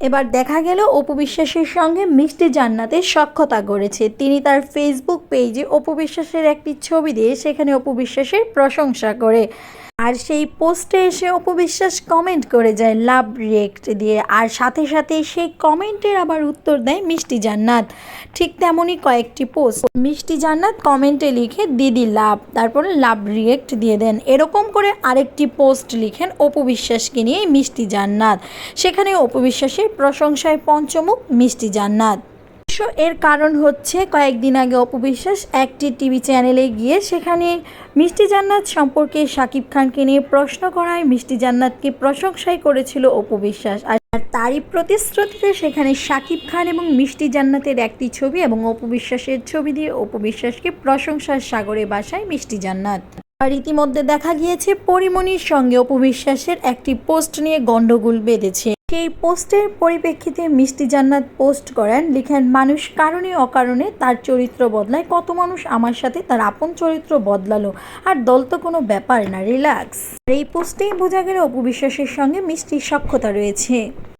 এবার দেখা গেল অপু বিশ্বাসের সঙ্গে মিষ্টি জান্নাতের সক্ষতা গড়েছে। তিনি তার ফেসবুক পেজে অপু বিশ্বাসের একটি ছবি দিয়ে সেখানে অপু বিশ্বাসের প্রশংসা করে। আর সেই পোস্টে এসে অপু বিশ্বাস কমেন্ট করে যায়, লাভ রিয়েক্ট দিয়ে। আর সাথে সাথে সেই কমেন্টের আবার উত্তর দেয় মিষ্টি জান্নাত। ঠিক তেমনই কয়েকটি পোস্ট মিষ্টি জান্নাত কমেন্টে লিখে, দিদি, লাভ। তারপরে লাভ রিয়েক্ট দিয়ে দেন। এরকম করে আরেকটি পোস্ট লিখেন অপু বিশ্বাসকে নিয়ে মিষ্টি জান্নাত। সেখানে অপু বিশ্বাসের প্রশংসায় পঞ্চমুখ মিষ্টি জান্নাত। অবশ্য এর কারণ হচ্ছে কয়েকদিন আগে অপবিশ্বাস একটি টিভি চ্যানেলে গিয়ে সেখানে মিষ্টি জান্নাত সম্পর্কে শাকিব খানকে নিয়ে প্রশ্ন করায় মিষ্টি জান্নাতকে প্রশংসাই করেছিল অপবিশ্বাস আর তারই প্রতিশ্রুতিতে সেখানে শাকিব খান এবং মিষ্টি জান্নাতের একটি ছবি এবং অপবিশ্বাসের ছবি দিয়ে অপবিশ্বাসকে প্রশংসার সাগরে বাসায় মিষ্টি জান্নাত। আর ইতিমধ্যে দেখা গিয়েছে পরিমণির সঙ্গে অপবিশ্বাসের একটি পোস্ট নিয়ে গন্ডগোল বেঁধেছে। সেই পোস্টের পরিপ্রেক্ষিতে মিষ্টি জান্নাত পোস্ট করেন, লিখেন, মানুষ কারণে অকারণে তার চরিত্র বদলায়, কত মানুষ আমার সাথে তার আপন চরিত্র বদলালো, আর দল তো কোনো ব্যাপার না, রিল্যাক্স। এই পোস্টেই বোঝা গেল অপবিশ্বাসের সঙ্গে মিষ্টির সক্ষতা রয়েছে।